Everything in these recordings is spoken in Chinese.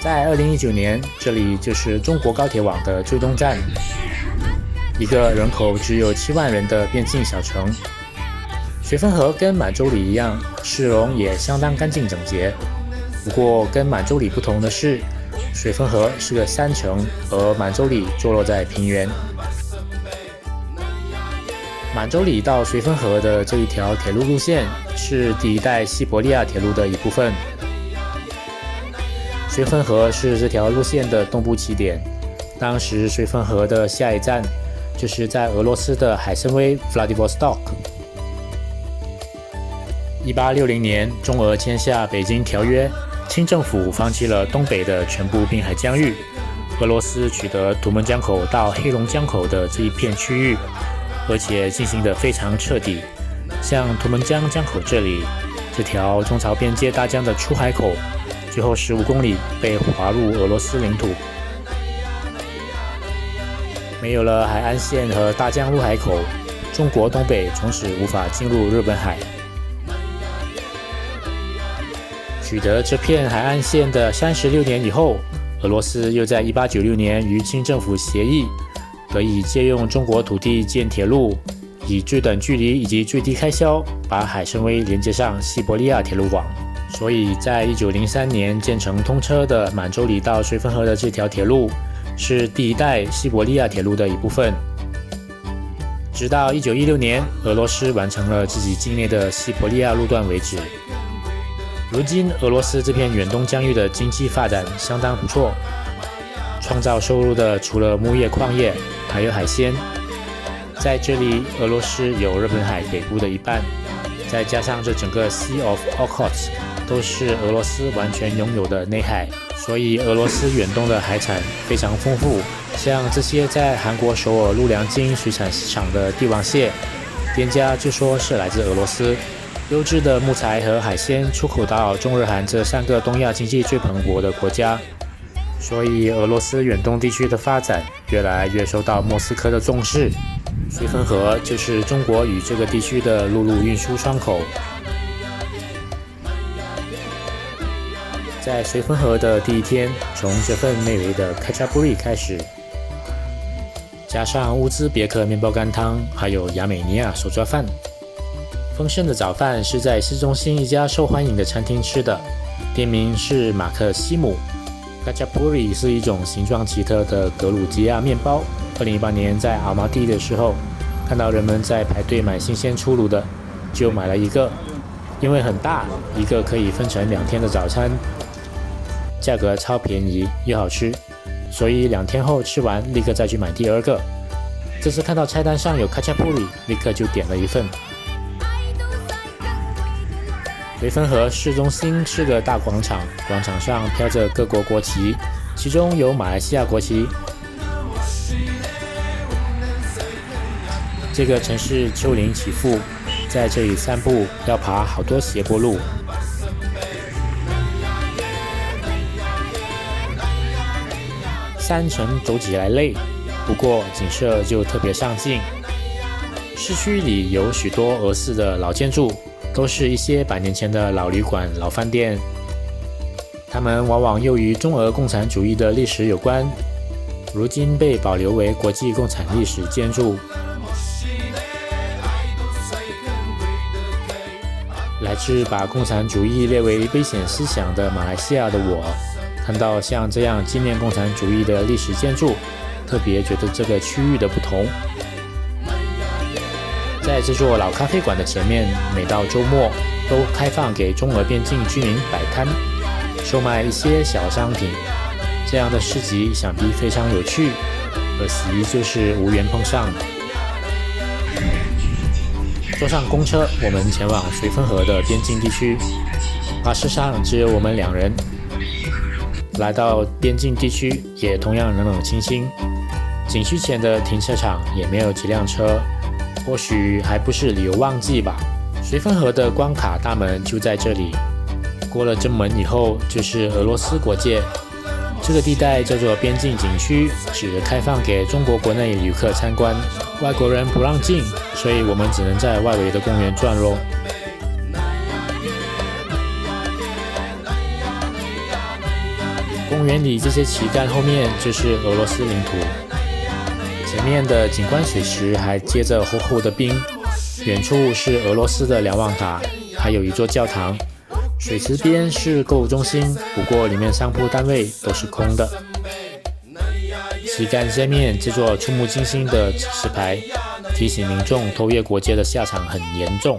在二零一九年，这里就是中国高铁网的最东站，一个人口只有七万人的边境小城。绥芬河跟满洲里一样，市容也相当干净整洁。不过跟满洲里不同的是，绥芬河是个山城，而满洲里坐落在平原。满洲里到绥芬河的这一条铁路路线是第一代西伯利亚铁路的一部分。绥芬河是这条路线的东部起点，当时绥芬河的下一站就是在俄罗斯的海参崴 （Vladivostok）。一八六零年，中俄签下《北京条约》，清政府放弃了东北的全部滨海疆域，俄罗斯取得图们江口到黑龙江口的这一片区域，而且进行的非常彻底。像图们江江口这里，这条中朝边界大江的出海口，最后十五公里被划入俄罗斯领土。没有了海岸线和大江入海口，中国东北从此无法进入日本海。取得这片海岸线的三十六年以后，俄罗斯又在一八九六年与清政府协议，可以借用中国土地建铁路，以最短距离以及最低开销把海参崴连接上西伯利亚铁路网。所以在一九零三年建成通车的满洲里到绥芬河的这条铁路，是第一代西伯利亚铁路的一部分。直到一九一六年，俄罗斯完成了自己境内的西伯利亚路段为止。如今，俄罗斯这片远东疆域的经济发展相当不错，创造收入的除了牧业、矿业，还有海鲜。在这里，俄罗斯有日本海北部的一半，再加上这整个 Sea of Okhotsk 都是俄罗斯完全拥有的内海，所以俄罗斯远东的海产非常丰富。像这些在韩国首尔陆良京水产市场的帝王蟹，店家就说是来自俄罗斯。优质的木材和海鲜出口到中日韩这三个东亚经济最蓬勃的国家，所以俄罗斯远东地区的发展越来越受到莫斯科的重视。绥芬河就是中国与这个地区的陆路运输窗口。在水分河的第一天，从这份美味的开扎布里开始，加上乌兹别克面包干汤，还有亚美尼亚手抓饭。丰盛的早饭是在市中心一家受欢迎的餐厅吃的，店名是马克西姆。卡加普里是一种形状奇特的格鲁吉亚面包。二零一八年在阿马蒂的时候，看到人们在排队买新鲜出炉的，就买了一个，因为很大，一个可以分成两天的早餐，价格超便宜又好吃，所以两天后吃完立刻再去买第二个。这次看到菜单上有卡加普里，立刻就点了一份。水分河市中心是个大广场，广场上飘着各国国旗，其中有马来西亚国旗。这个城市丘陵起伏，在这里散步要爬好多斜坡路，山城走起来累，不过景色就特别上镜。市区里有许多俄式的老建筑。都是一些百年前的老旅馆、老饭店，他们往往又与中俄共产主义的历史有关，如今被保留为国际共产历史建筑。来自把共产主义列为危险思想的马来西亚的我，看到像这样纪念共产主义的历史建筑，特别觉得这个区域的不同。在这座老咖啡馆的前面，每到周末都开放给中俄边境居民摆摊，售卖一些小商品。这样的市集想必非常有趣，可惜就是无缘碰上。坐上公车，我们前往绥芬河的边境地区。巴士上只有我们两人。来到边境地区，也同样冷冷清清。景区前的停车场也没有几辆车。或许还不是旅游旺季吧。绥芬河的关卡大门就在这里，过了正门以后就是俄罗斯国界。这个地带叫做边境景区，只开放给中国国内旅客参观，外国人不让进，所以我们只能在外围的公园转喽。公园里这些旗杆后面就是俄罗斯领土，前面的景观水池还接着厚厚的冰，远处是俄罗斯的瞭望塔，还有一座教堂。水池边是购物中心，不过里面商铺单位都是空的。旗杆下面这座触目惊心的指示牌，提醒民众偷越国界的下场很严重。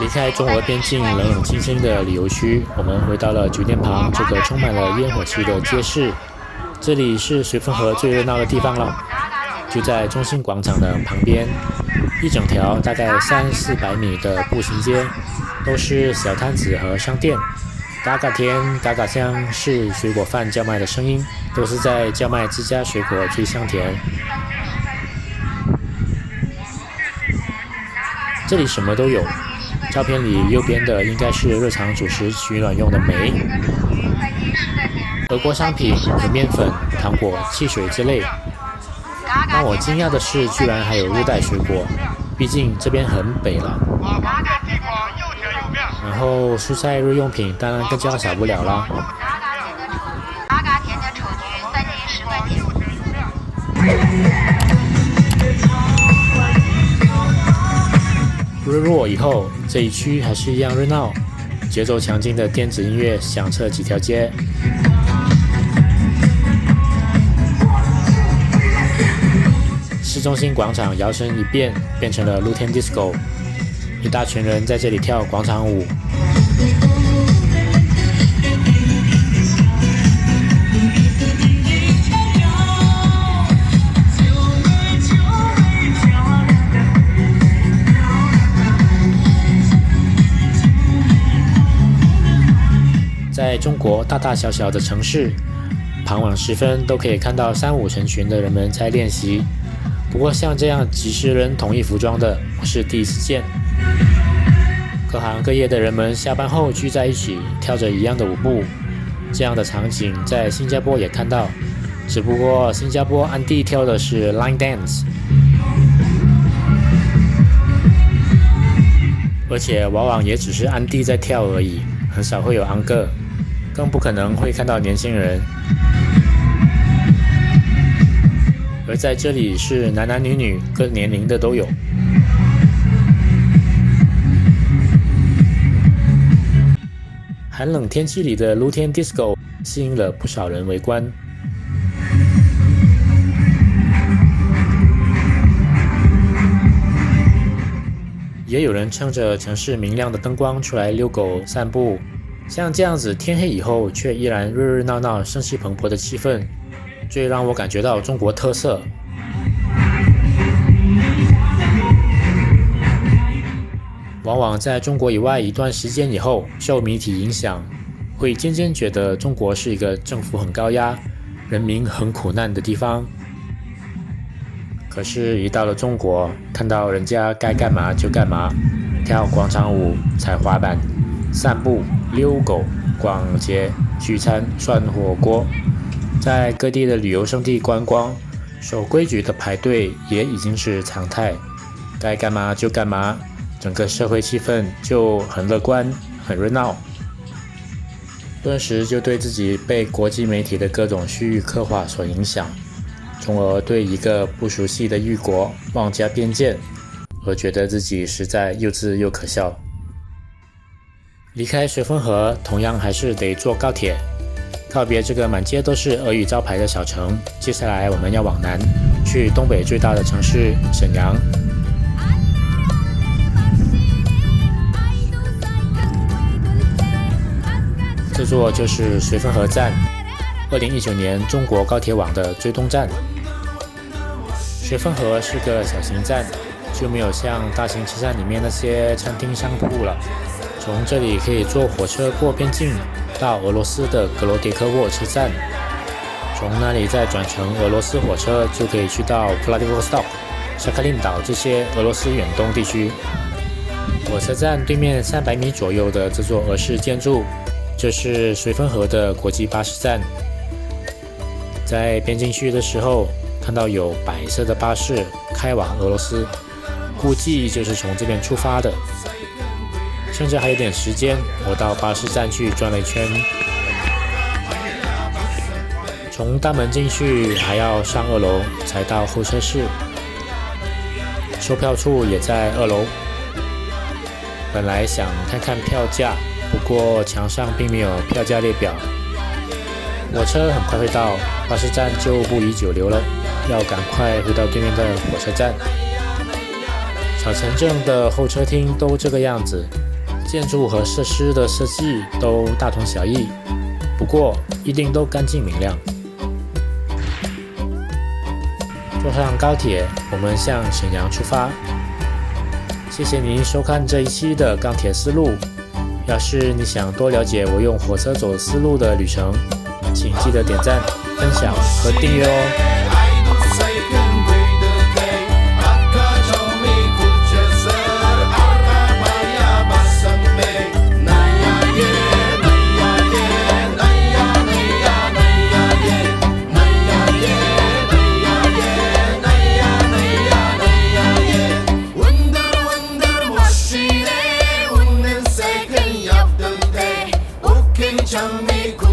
离开中俄边境冷冷清清的旅游区，我们回到了酒店旁这个充满了烟火气的街市。这里是绥芬河最热闹的地方了，就在中心广场的旁边。一整条大概三四百米的步行街，都是小摊子和商店。嘎嘎甜，嘎嘎香，是水果贩叫卖的声音，都是在叫卖自家水果最香甜。这里什么都有，照片里右边的应该是日常主食取暖用的煤。俄国商品有面粉、糖果、汽水之类。让我惊讶的是，居然还有热带水果。毕竟这边很北了，然后蔬菜日用品当然更加少不了啦。日落以后，这一区还是一样热闹，节奏强劲的电子音乐响彻几条街。市中心广场摇身一变，变成了露天 disco，一大群人在这里跳广场舞。在中国大大小小的城市，傍晚时分都可以看到三五成群的人们在练习。不过，像这样几十人统一服装的，我是第一次见。各行各业的人们下班后聚在一起，跳着一样的舞步。这样的场景在新加坡也看到，只不过新加坡暗地跳的是 line dance，而且往往也只是暗地在跳而已，很少会有安个，更不可能会看到年轻人。而在这里是男男女女各年龄的都有。寒冷天气里的露天 disco 吸引了不少人围观，也有人趁着城市明亮的灯光出来遛狗散步。像这样子天黑以后却依然热热闹闹、生气蓬勃的气氛。最让我感觉到中国特色，往往在中国以外一段时间以后，受媒体影响，会渐渐觉得中国是一个政府很高压、人民很苦难的地方。可是，一到了中国，看到人家该干嘛就干嘛，跳广场舞、踩滑板、散步、遛狗、逛街、聚餐、涮火锅。在各地的旅游胜地观光，守规矩的排队也已经是常态，该干嘛就干嘛，整个社会气氛就很乐观、很热闹。顿时就对自己被国际媒体的各种虚臾刻画所影响，从而对一个不熟悉的异国妄加偏见，而觉得自己实在幼稚又可笑。离开绥芬河，同样还是得坐高铁。告别这个满街都是俄语招牌的小城，接下来我们要往南，去东北最大的城市沈阳。这座就是绥芬河站，二零一九年中国高铁网的最东站。绥芬河是个小型站，就没有像大型车站里面那些餐厅商铺了。从这里可以坐火车过边境。到俄罗斯的格罗迭科沃车站，从那里再转乘俄罗斯火车，就可以去到普拉迪沃斯托克、沙克林岛这些俄罗斯远东地区。火车站对面三百米左右的这座俄式建筑，就是绥芬河的国际巴士站。在边境区的时候，看到有白色的巴士开往俄罗斯，估计就是从这边出发的。甚至还有点时间，我到巴士站去转了一圈。从大门进去，还要上二楼才到候车室。售票处也在二楼。本来想看看票价，不过墙上并没有票价列表。火车很快会到，巴士站就不宜久留了，要赶快回到对面的火车站。小城镇的候车厅都这个样子，建筑和设施的设计都大同小异，不过一定都干净明亮。坐上高铁，我们向沈阳出发。谢谢您收看这一期的钢铁思路。要是你想多了解我用火车走思路的旅程，请记得点赞、分享和订阅哦。生命。